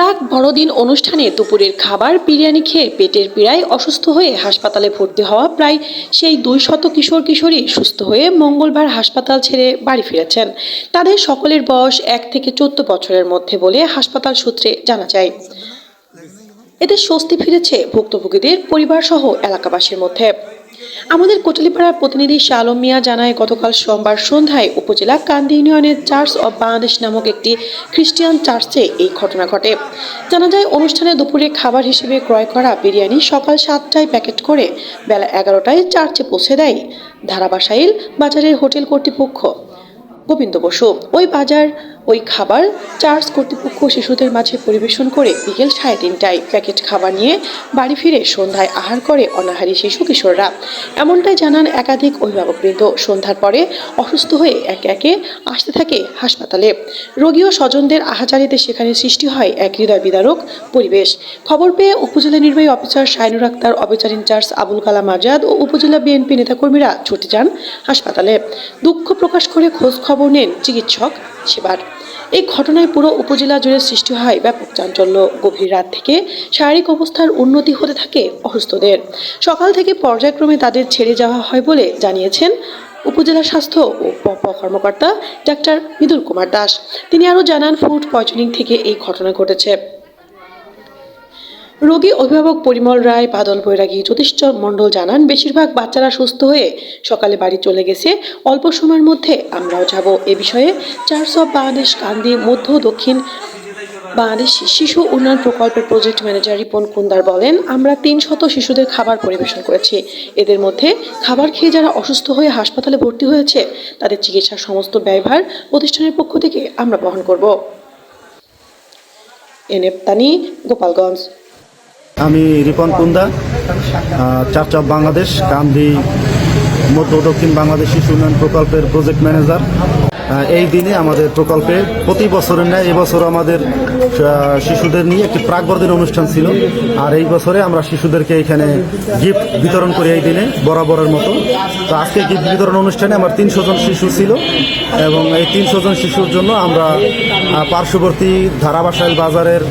প্রাক বড়দিন অনুষ্ঠানে দুপুরের খাবার, বিরিয়ানি খেয়ে পেটের পীড়ায় অসুস্থ হয়ে হাসপাতালে ভর্তি হওয়া প্রায় সেই দুই শত কিশোর কিশোরী সুস্থ হয়ে মঙ্গলবার হাসপাতাল ছেড়ে বাড়ি ফিরেছেন। তাদের সকলের বয়স এক থেকে চোদ্দ বছরের মধ্যে বলে হাসপাতাল সূত্রে জানা যায়। এতে স্বস্তি ফিরেছে ভুক্তভোগীদের, পরিবারসহ এলাকাবাসীর মধ্যে। আমাদের কোটালীপাড়ার প্রতিনিধি শালম মিয়া জানায়, গতকাল সোমবার সন্ধ্যায় উপজেলা কান্দি ইউনিয়নের চার্চ অব বাংলাদেশ নামক একটি খ্রিস্টিয়ান চার্চে এই ঘটনা ঘটে। জানা যায়, অনুষ্ঠানে দুপুরে খাবার হিসেবে ক্রয় করা বিরিয়ানি সকাল সাতটায় প্যাকেট করে বেলা এগারোটায় চার্চে পৌঁছে দেয় ধারাবাসাইল বাজারের হোটেল কর্তৃপক্ষ। গোবিন্দ বসু, ওই বাজার ওই খাবার চার্চ কর্তৃপক্ষ শিশুদের মাঝে পরিবেশন করে বিকেল সাড়ে তিনটায় প্যাকেট খাবার নিয়ে বাড়ি ফিরে সন্ধ্যায় আহার করে অনাহারী শিশু কিশোররা। এমনটাই জানান একাধিক অভিভাবকবৃন্দ। সন্ধ্যার পরে অসুস্থ হয়ে একে একে আসতে থাকে হাসপাতালে। রোগী ও স্বজনদের আহাজারিতে সেখানে সৃষ্টি হয় এক হৃদয় বিদারক পরিবেশ। খবর পেয়ে উপজেলা নির্বাহী officer Shainur Akhtar officer in charge Abul Kalam Azad ও উপজেলা বিএনপি নেতাকর্মীরা ছুটে যান হাসপাতালে। দুঃখ প্রকাশ করে খোঁজ খবর নেন চিকিৎসক সেবার এই ঘটনায় পুরো উপজেলা জুড়ে সৃষ্টি হয় ব্যাপক চাঞ্চল্য। গভীর রাত থেকে শারীরিক অবস্থার উন্নতি হতে থাকে অসুস্থদের। সকাল থেকে পর্যায়ক্রমে তাদের ছেড়ে যাওয়া হয় বলে জানিয়েছেন উপজেলা স্বাস্থ্য ও প- প- কর্মকর্তা ডাক্তার মৃদুল কুমার দাস। তিনি আরও জানান, ফুড পয়জনিং থেকে এই ঘটনা ঘটেছে। রোগী অভিভাবক পরিমল রায়, বাদল বৈরাগী জ্যোতিষ্ঠ মণ্ডল জানান, বেশিরভাগ বাচ্চারা সুস্থ হয়ে সকালে বাড়ি চলে গেছে। অল্প সময়ের মধ্যে আমরাও যাব। এ বিষয়ে অব বাংলাদেশ কান্দি মধ্য দক্ষিণ বাংলাদেশ শিশু উন্নয়ন প্রকল্পের প্রজেক্ট ম্যানেজার রিপন কুন্দার বলেন, আমরা তিন শত শিশুদের খাবার পরিবেশন করেছি। এদের মধ্যে খাবার খেয়ে যারা অসুস্থ হয়ে হাসপাতালে ভর্তি হয়েছে, তাদের চিকিৎসার সমস্ত ব্যয়ভার প্রতিষ্ঠানের পক্ষ থেকে আমরা বহন করব। এনএফ গোপালগঞ্জ। আমি রিপন কুন্দা চার্চ অফ বাংলাদেশ কান্দি মধ্য দক্ষিণ বাংলাদেশ শিশু উন্নয়ন প্রকল্পের প্রজেক্ট ম্যানেজার এই দিনে আমাদের প্রকল্পে প্রতি বছরের ন্যায় এবছর আমাদের শিশুদের নিয়ে একটি প্রাক বড়দিন অনুষ্ঠান ছিল। আর এই বছরে আমরা শিশুদেরকে এখানে গিফট বিতরণ করি এই দিনে, বরাবরের মতো। তো আজকে গিফট বিতরণ অনুষ্ঠানে আমার তিনশো জন শিশু ছিল এবং এই তিনশো জন শিশুর জন্য আমরা পার্শ্ববর্তী ধারাবাসাইল বাজারের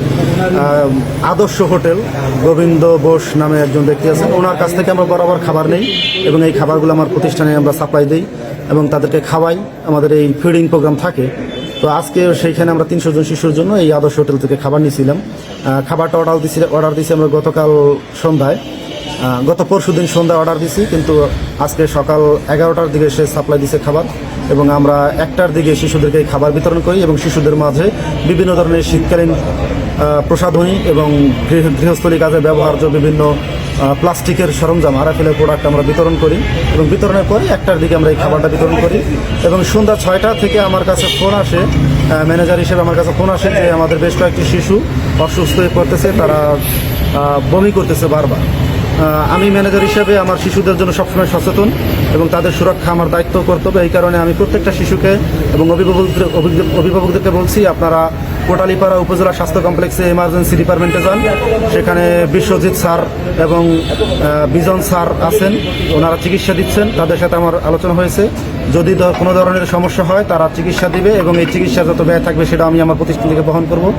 আদর্শ হোটেল গোবিন্দ বোস নামে একজন ব্যক্তি আছেন। ওনার কাছ থেকে আমরা বরাবর খাবার নেই এবং এই খাবারগুলো আমার প্রতিষ্ঠানে আমরা সাপ্লাই দিই। এবং তাদেরকে খাওয়াই। আমাদের এই ফিডিং প্রোগ্রাম থাকে। তো আজকে সেইখানে আমরা তিনশো জন, শিশুর জন্য এই আদর্শ হোটেল থেকে খাবার নিয়েছিলাম খাবারটা অর্ডার দিছি অর্ডার দিয়েছি আমরা গতকাল সন্ধ্যায়। গত পরশু দিন সন্ধ্যায় অর্ডার দিছি, কিন্তু আজকে সকাল এগারোটার দিকে সে সাপ্লাই দিছে খাবার এবং আমরা একটার দিকে শিশুদেরকে খাবার বিতরণ করি এবং শিশুদের মাঝে বিভিন্ন ধরনের শীতকালীন প্রসাধনী এবং গৃহ- গৃহস্থলী কাজে ব্যবহার্য বিভিন্ন প্লাস্টিকের সরঞ্জাম, আরাফেলের প্রোডাক্ট আমরা বিতরণ করি এবং বিতরণের পরে একটার দিকে আমরা এই খাবারটা বিতরণ করি এবং সন্ধ্যা ছয়টা থেকে আমার কাছে ফোন আসে ম্যানেজার হিসেবে আমার কাছে ফোন আসে যে আমাদের বেশ কয়েকটি শিশু অসুস্থ হয়ে পড়তেছে, তারা বমি করতেছে বারবার। আমি ম্যানেজার হিসেবে আমার শিশুদের জন্য সবসময় সচেতন এবং তাদের সুরক্ষা আমার দায়িত্ব কর্তব্য। এই কারণে আমি প্রত্যেকটা শিশুকে এবং অভিভাবকদের অভিভাবক- অভিভাবকদেরকে বলছি, আপনারা কোটালীপাড়া উপজেলা স্বাস্থ্য কমপ্লেক্সে ইমার্জেন্সি ডিপার্টমেন্টে যান। সেখানে বিশ্বজিৎ স্যার এবং বিজন স্যার আছেন। ওনারা চিকিৎসা দিচ্ছেন। তাদের সাথে আমার আলোচনা হয়েছে। যদি কোনো ধরনের সমস্যা হয়, তারা চিকিৎসা দিবে এবং এই চিকিৎসা যত ব্যয় থাকবে, সেটা আমি আমার প্রতিষ্ঠান থেকে বহন করব।